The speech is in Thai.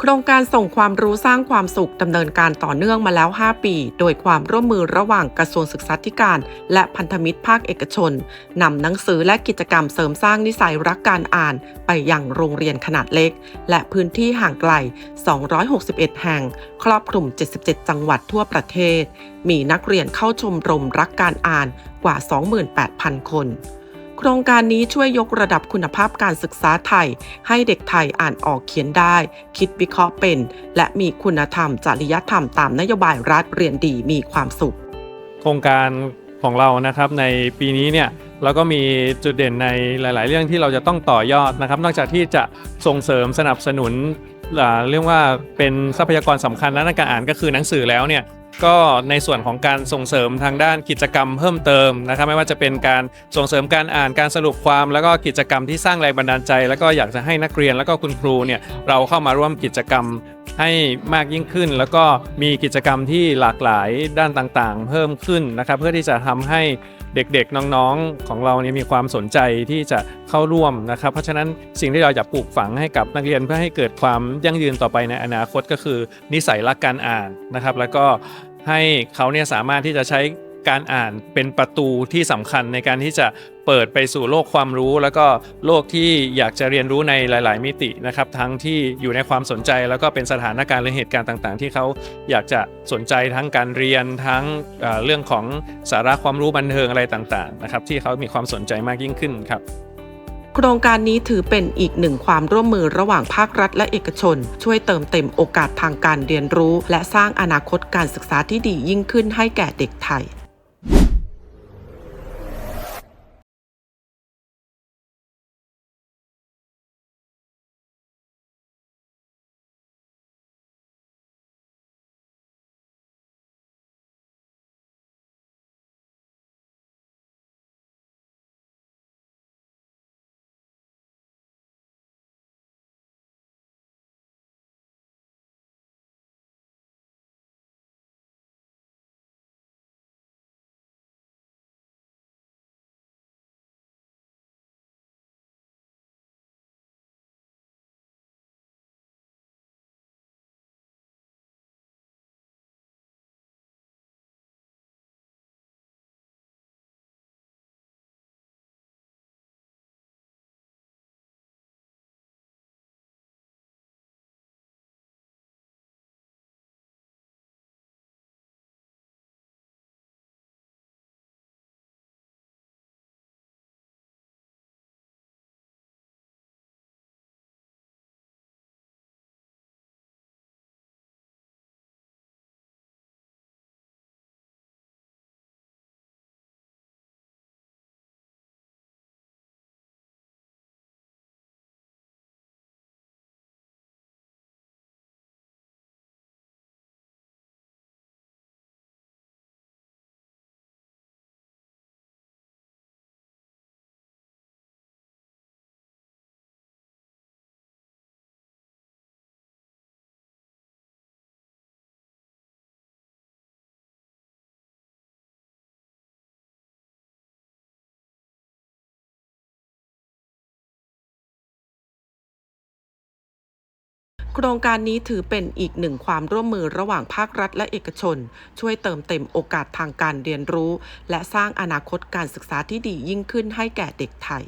โครงการส่งความรู้สร้างความสุขดำเนินการต่อเนื่องมาแล้ว 5 ปี โดยความร่วมมือระหว่างกระทรวงศึกษาธิการ และพันธมิตรภาคเอกชนนำหนังสือและกิจกรรมเสริมสร้างนิสัยรักการอ่าน ไปยังโรงเรียนขนาดเล็ก และพื้นที่ห่างไกล 261 แห่ง ครอบคลุม 77 จังหวัดทั่วประเทศ มีนักเรียนเข้าชมรมรักการอ่านกว่า 28,000 คน โครงการนี้ช่วยยกระดับคุณภาพการศึกษาไทย ให้เด็กไทยอ่านออกเขียนได้ คิดวิเคราะห์เป็น และมีคุณธรรม จริยธรรมตามนโยบายรัฐเรียนดีมีความสุข โครงการของเรานะครับในปีนี้เนี่ยเราก็มีจุดเด่นในหลาย ๆ เรื่องที่เราจะต้องต่อยอดนะครับ นอกจากที่จะส่งเสริมสนับสนุน เรียกว่าเป็นทรัพยากรสำคัญในการอ่านก็คือหนังสือแล้วเนี่ยก็ในส่วนของการส่งเสริมทางด้านกิจกรรมเพิ่มเติมนะครับไม่ว่าจะเป็นการส่งเสริมการอ่านการสรุปความ แล้วก็กิจกรรมที่สร้างแรงบันดาลใจ แล้วก็อยากจะให้นักเรียนแล้วก็คุณครูเนี่ยเราเข้ามาร่วมกิจกรรมให้มากยิ่งขึ้น แล้วก็มีกิจกรรมที่หลากหลายด้านต่างๆ เพิ่มขึ้นนะครับเพื่อที่จะทำให้ เด็กๆน้องๆของเราเนี่ยมีความสนใจที่จะเข้าร่วมนะครับ เพราะฉะนั้นสิ่งที่เราอยากปลูกฝังให้กับนักเรียนเพื่อให้เกิดความยั่งยืนต่อไปในอนาคตก็คือ นิสัยรักการอ่านนะครับ แล้วก็ให้เขาเนี่ยสามารถที่จะใช้ การอ่านเป็นประตูที่สำคัญในการที่จะเปิดไปสู่โลกความรู้ แล้วก็โลกที่อยากจะเรียนรู้ในหลาย ๆ มิตินะครับ ทั้งที่อยู่ในความสนใจแล้วก็เป็นสถานการณ์หรือเหตุการณ์ต่าง ๆ ที่เขาอยากจะสนใจทั้งการเรียนทั้งเอ่อเรื่องของสาระความรู้บันเทิงอะไรต่าง ๆ นะครับ ที่เขามีความสนใจมากยิ่งขึ้นครับโครงการนี้ถือเป็นอีกหนึ่งความร่วมมือระหว่างภาครัฐและเอกชน ช่วยเติมเต็มโอกาสทางการเรียนรู้ และสร้างอนาคตการศึกษาที่ดียิ่งขึ้นให้แก่เด็กไทย you โครงการนี้ถือเป็นอีกหนึ่งความร่วมมือระหว่างภาครัฐและเอกชน ช่วยเติมเต็มโอกาสทางการเรียนรู้ และสร้างอนาคตการศึกษาที่ดียิ่งขึ้นให้แก่เด็กไทย